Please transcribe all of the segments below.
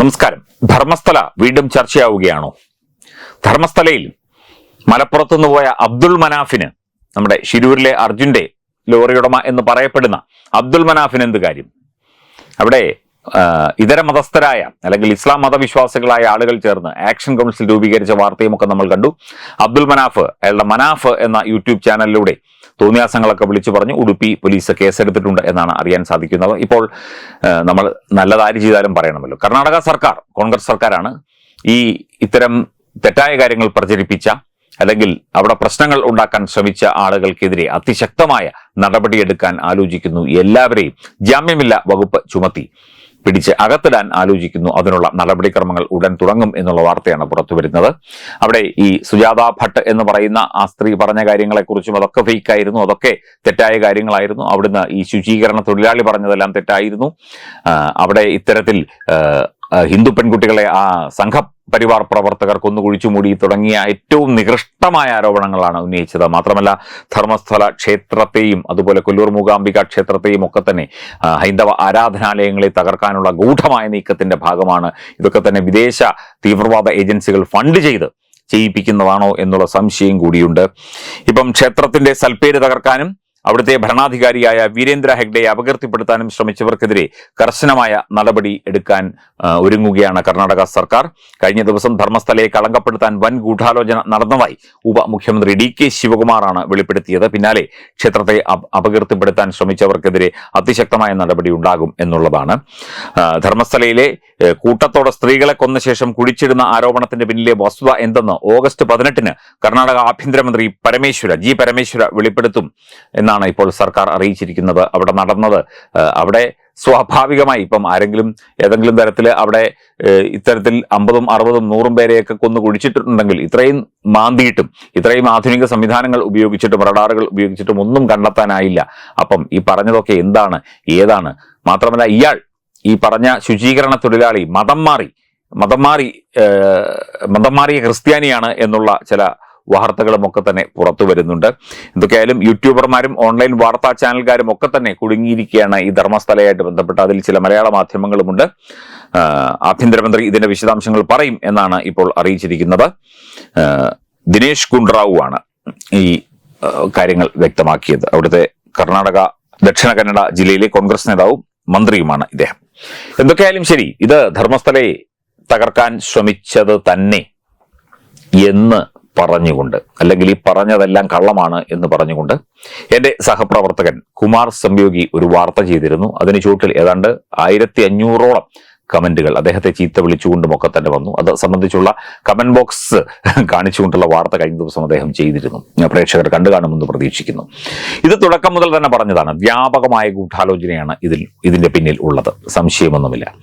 നമസ്കാരം. ധർമ്മസ്ഥല വീണ്ടും ചർച്ചയാവുകയാണോ? ധർമ്മസ്ഥലയിൽ മലപ്പുറത്തുനിന്ന് പോയ അബ്ദുൾ മനാഫിന് നമ്മുടെ ശിരൂരിലെ അർജുന്റെ ലോറിയുടമ എന്ന് പറയപ്പെടുന്ന അബ്ദുൾ മനാഫിന് എന്ത് കാര്യം? അവിടെ ഇതര മതസ്ഥരായ അല്ലെങ്കിൽ ഇസ്ലാം മതവിശ്വാസികളായ ആളുകൾ ചേർന്ന് ആക്ഷൻ കൗൺസിൽ രൂപീകരിച്ച വാർത്തയും ഒക്കെ നമ്മൾ കണ്ടു. അബ്ദുൽ മനാഫ് അയാളുടെ മനാഫ് എന്ന യൂട്യൂബ് ചാനലിലൂടെ തോന്നിയാസങ്ങളൊക്കെ വിളിച്ചു പറഞ്ഞു ഉടുപ്പി പോലീസ് കേസെടുത്തിട്ടുണ്ട് എന്നാണ് അറിയാൻ സാധിക്കുന്നത്. ഇപ്പോൾ നമ്മൾ നല്ലതാര് ചെയ്താലും പറയണമല്ലോ. കർണാടക സർക്കാർ കോൺഗ്രസ് സർക്കാരാണ് ഈ ഇത്തരം തെറ്റായ കാര്യങ്ങൾ പ്രചരിപ്പിച്ച അല്ലെങ്കിൽ അവിടെ പ്രശ്നങ്ങൾ ഉണ്ടാക്കാൻ ശ്രമിച്ച ആളുകൾക്കെതിരെ അതിശക്തമായ നടപടിയെടുക്കാൻ ആലോചിക്കുന്നു എല്ലാവരെയും. ജാമ്യമില്ല വകുപ്പ് ചുമത്തി. പിടിച്ച് അകത്തിടാൻ ആലോചിക്കുന്നു. അതിനുള്ള നടപടിക്രമങ്ങൾ ഉടൻ തുടങ്ങും എന്നുള്ള വാർത്തയാണ് പുറത്തു വരുന്നത്. അവിടെ ഈ സുജാത ഭട്ട് എന്ന് പറയുന്ന ആ സ്ത്രീ പറഞ്ഞ കാര്യങ്ങളെക്കുറിച്ചും അതൊക്കെ ഫേക്കായിരുന്നു അതൊക്കെ തെറ്റായ കാര്യങ്ങളായിരുന്നു. അവിടുന്ന് ഈ ശുചീകരണ തൊഴിലാളി പറഞ്ഞതെല്ലാം തെറ്റായിരുന്നു. അവിടെ ഇത്തരത്തിൽ ഹിന്ദു പെൺകുട്ടികളെ ആ സംഘ പരിവാർ പ്രവർത്തകർ കൊന്നുകുഴിച്ചു മൂടി തുടങ്ങിയ ഏറ്റവും നികൃഷ്ടമായ ആരോപണങ്ങളാണ് ഉന്നയിച്ചത്. മാത്രമല്ല ധർമ്മസ്ഥല ക്ഷേത്രത്തെയും അതുപോലെ കൊല്ലൂർ മൂകാംബിക ക്ഷേത്രത്തെയും ഒക്കെ തന്നെ ഹൈന്ദവ ആരാധനാലയങ്ങളെ തകർക്കാനുള്ള ഗൂഢമായ നീക്കത്തിന്റെ ഭാഗമാണ് ഇതൊക്കെ തന്നെ വിദേശ തീവ്രവാദ ഏജൻസികൾ ഫണ്ട് ചെയ്ത് ചെയ്യിപ്പിക്കുന്നതാണോ എന്നുള്ള സംശയം കൂടിയുണ്ട്. ഇപ്പം ക്ഷേത്രത്തിന്റെ സൽപ്പേര് തകർക്കാനും അവിടുത്തെ ഭരണാധികാരിയായ വീരേന്ദ്ര ഹെഗ്ഡയെ അപകീർത്തിപ്പെടുത്താനും ശ്രമിച്ചവർക്കെതിരെ കർശനമായ നടപടി എടുക്കാൻ ഒരുങ്ങുകയാണ് കർണാടക സർക്കാർ. കഴിഞ്ഞ ദിവസം ധർമ്മസ്ഥലയെ കളങ്കപ്പെടുത്താൻ വൻ ഗൂഢാലോചന നടന്നതായി ഉപമുഖ്യമന്ത്രി ഡി കെ ശിവകുമാറാണ് വെളിപ്പെടുത്തിയത്. പിന്നാലെ ക്ഷേത്രത്തെ അപ- അപകീർത്തിപ്പെടുത്താൻ ശ്രമിച്ചവർക്കെതിരെ അതിശക്തമായ നടപടി ഉണ്ടാകും എന്നുള്ളതാണ്. ധർമ്മസ്ഥലയിലെ കൂട്ടത്തോടെ സ്ത്രീകളെ കൊന്ന ശേഷം കുഴിച്ചിടുന്ന ആരോപണത്തിന്റെ പിന്നിലെ വസ്തുത എന്തെന്ന് ഓഗസ്റ്റ് പതിനെട്ടിന് കർണാടക ആഭ്യന്തരമന്ത്രി പരമേശ്വര ജി പരമേശ്വര വെളിപ്പെടുത്തും. എന്നാണ് ഇപ്പോൾ സർക്കാർ അറിയിച്ചിരിക്കുന്നത്. അവിടെ നടന്നത് അവിടെ സ്വാഭാവികമായി ഇപ്പം ആരെങ്കിലും ഏതെങ്കിലും തരത്തിൽ അവിടെ ഇത്തരത്തിൽ അമ്പതും അറുപതും നൂറും പേരെയൊക്കെ കൊന്നു കുഴിച്ചിട്ടുണ്ടെങ്കിൽ ഇത്രയും മാന്തിയിട്ടും ഇത്രയും ആധുനിക സംവിധാനങ്ങൾ ഉപയോഗിച്ചിട്ടും റഡാറുകൾ ഉപയോഗിച്ചിട്ടും ഒന്നും കണ്ടെത്താനായില്ല. അപ്പം ഈ പറഞ്ഞതൊക്കെ എന്താണ് ഏതാണ്? മാത്രമല്ല ഇയാൾ ഈ പറഞ്ഞ ശുചീകരണ തൊഴിലാളി മതം മാറി മതം മാറി മതം മാറിയ ക്രിസ്ത്യാനിയാണ് എന്നുള്ള ചില വാർത്തകളും ഒക്കെ തന്നെ പുറത്തു വരുന്നുണ്ട്. എന്തൊക്കെയായാലും യൂട്യൂബർമാരും ഓൺലൈൻ വാർത്താ ചാനൽക്കാരും ഒക്കെ തന്നെ കുടുങ്ങിയിരിക്കുകയാണ് ഈ ധർമ്മസ്ഥലയായിട്ട് ബന്ധപ്പെട്ട്. അതിൽ ചില മലയാള മാധ്യമങ്ങളുമുണ്ട്. ആഭ്യന്തരമന്ത്രി ഇതിന്റെ വിശദാംശങ്ങൾ പറയും എന്നാണ് ഇപ്പോൾ അറിയിച്ചിരിക്കുന്നത്. ദിനേശ് ഗുണ്ട്റാവു ആണ് ഈ കാര്യങ്ങൾ വ്യക്തമാക്കിയത്. അവിടുത്തെ കർണാടക ദക്ഷിണ കന്നഡ ജില്ലയിലെ കോൺഗ്രസ് നേതാവും മന്ത്രിയുമാണ് ഇദ്ദേഹം. എന്തൊക്കെയായാലും ശരി ഇത് ധർമ്മസ്ഥലയെ തകർക്കാൻ ശ്രമിച്ചത് തന്നെ എന്ന് പറഞ്ഞുകൊണ്ട് അല്ലെങ്കിൽ ഈ പറഞ്ഞതെല്ലാം കള്ളമാണ് എന്ന് പറഞ്ഞുകൊണ്ട് എന്റെ സഹപ്രവർത്തകൻ കുമാർ സംയോഗി ഒരു വാർത്ത ചെയ്തിരുന്നു. അതിന് ചുവട്ടിൽ ഏതാണ്ട് ആയിരത്തി അഞ്ഞൂറോളം കമന്റുകൾ അദ്ദേഹത്തെ ചീത്ത വിളിച്ചുകൊണ്ടും ഒക്കെ തന്നെ വന്നു. അത് സംബന്ധിച്ചുള്ള കമന്റ് ബോക്സ് കാണിച്ചുകൊണ്ടുള്ള വാർത്ത കഴിഞ്ഞ ദിവസം അദ്ദേഹം ചെയ്തിരുന്നു. പ്രേക്ഷകർ കണ്ടു കാണുമെന്ന് പ്രതീക്ഷിക്കുന്നു. ഇത് തുടക്കം മുതൽ തന്നെ പറഞ്ഞതാണ്. വ്യാപകമായ ഗൂഢാലോചനയാണ് ഇതിൽ ഇതിന്റെ പിന്നിൽ ഉള്ളത്. സംശയമൊന്നുമില്ല.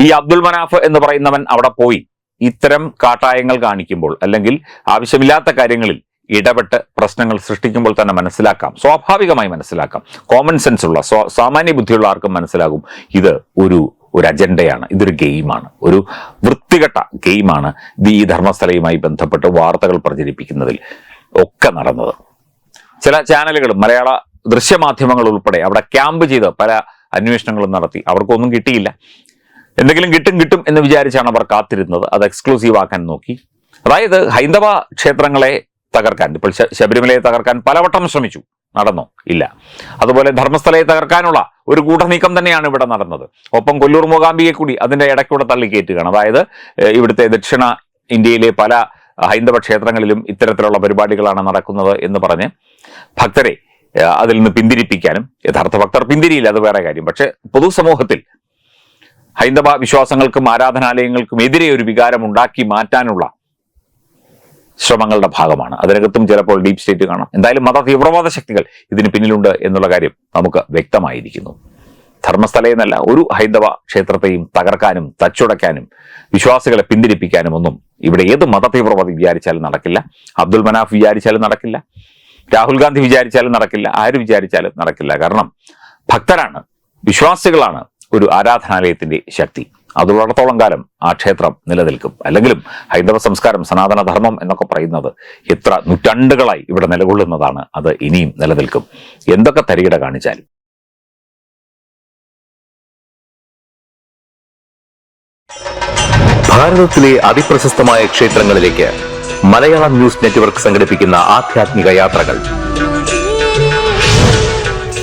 ഈ അബ്ദുൽ മനാഫ് എന്ന് പറയുന്നവൻ അവിടെ പോയി. ഇത്തരം കാട്ടായങ്ങൾ കാണിക്കുമ്പോൾ അല്ലെങ്കിൽ ആവശ്യമില്ലാത്ത കാര്യങ്ങളിൽ ഇടപെട്ട് പ്രശ്നങ്ങൾ സൃഷ്ടിക്കുമ്പോൾ തന്നെ മനസ്സിലാക്കാം. സ്വാഭാവികമായി മനസ്സിലാക്കാം. കോമൺ സെൻസ് ഉള്ള സാമാന്യ ബുദ്ധിയുള്ള ആർക്കും മനസ്സിലാകും ഇത് ഒരു ഒരു അജണ്ടയാണ് ഇതൊരു ഗെയിമാണ് ഒരു വൃത്തികെട്ട ഗെയിമാണ് ഈ ധർമ്മസ്ഥലയുമായി ബന്ധപ്പെട്ട് വാർത്തകൾ പ്രചരിപ്പിക്കുന്നതിൽ ഒക്കെ നടന്നത്. ചില ചാനലുകളും മലയാള ദൃശ്യമാധ്യമങ്ങൾ ഉൾപ്പെടെ അവിടെ ക്യാമ്പ് ചെയ്ത് പല അന്വേഷണങ്ങളും നടത്തി. അവർക്കൊന്നും കിട്ടിയില്ല. എന്തെങ്കിലും കിട്ടും കിട്ടും എന്ന് വിചാരിച്ചാണ് അവർ കാത്തിരുന്നത്. അത് എക്സ്ക്ലൂസീവ് ആക്കാൻ നോക്കി. അതായത് ഹൈന്ദവ ക്ഷേത്രങ്ങളെ തകർക്കാൻ ഇപ്പോൾ ശബരിമലയെ തകർക്കാൻ പലവട്ടം ശ്രമിച്ചു. നടന്നോ? ഇല്ല. അതുപോലെ ധർമ്മസ്ഥലയെ തകർക്കാനുള്ള ഒരു കൂട്ടനീക്കം തന്നെയാണ് ഇവിടെ നടന്നത്. ഒപ്പം കൊല്ലൂർ മൂകാംബിയെ കൂടി അതിന്റെ ഇടയ്ക്കൂടെ തള്ളിക്കയറ്റുകയാണ് അതായത് ഇവിടുത്തെ ദക്ഷിണ ഇന്ത്യയിലെ പല ഹൈന്ദവ ക്ഷേത്രങ്ങളിലും ഇത്തരത്തിലുള്ള പരിപാടികളാണ് നടക്കുന്നത് എന്ന് പറഞ്ഞ് ഭക്തരെ അതിൽ നിന്ന് പിന്തിരിപ്പിക്കാനും യഥാർത്ഥ ഭക്തർ പിന്തിരിയില്ല അത് വേറെ കാര്യം. പക്ഷെ പൊതുസമൂഹത്തിൽ ഹൈന്ദവ വിശ്വാസങ്ങൾക്കും ആരാധനാലയങ്ങൾക്കും എതിരെ ഒരു വികാരം ഉണ്ടാക്കി മാറ്റാനുള്ള ശ്രമങ്ങളുടെ ഭാഗമാണ്. അതിനകത്തും ചിലപ്പോൾ ഡീപ് സ്റ്റേറ്റ് കാണാം. എന്തായാലും മത തീവ്രവാദ ശക്തികൾ ഇതിന് പിന്നിലുണ്ട് എന്നുള്ള കാര്യം നമുക്ക് വ്യക്തമായിരിക്കുന്നു. ധർമ്മസ്ഥലയെന്നല്ല ഒരു ഹൈന്ദവ ക്ഷേത്രത്തെയും തകർക്കാനും തച്ചുടയ്ക്കാനും വിശ്വാസികളെ പിന്തിരിപ്പിക്കാനും ഒന്നും ഇവിടെ ഏത് മത തീവ്രവാദി വിചാരിച്ചാലും നടക്കില്ല. അബ്ദുൽ മനാഫ് വിചാരിച്ചാലും നടക്കില്ല. രാഹുൽ ഗാന്ധി വിചാരിച്ചാലും നടക്കില്ല. ആര് വിചാരിച്ചാലും നടക്കില്ല. കാരണം ഭക്തരാണ് വിശ്വാസികളാണ് ഒരു ആരാധനാലയത്തിന്റെ ശക്തി. അതുള്ളിടത്തോളം കാലം ആ ക്ഷേത്രം നിലനിൽക്കും. അല്ലെങ്കിലും ഹൈന്ദവ സംസ്കാരം സനാതന ധർമ്മം എന്നൊക്കെ പറയുന്നത് എത്ര നൂറ്റാണ്ടുകളായി ഇവിടെ നിലകൊള്ളുന്നതാണ് അത് ഇനിയും നിലനിൽക്കും. എന്തൊക്കെ തരികിട കാണിച്ചാലും. ഭാരതത്തിലെ അതിപ്രശസ്തമായ ക്ഷേത്രങ്ങളിലേക്ക് മലയാളം ന്യൂസ് നെറ്റ്വർക്ക് സംഘടിപ്പിക്കുന്ന ആധ്യാത്മിക യാത്രകൾ.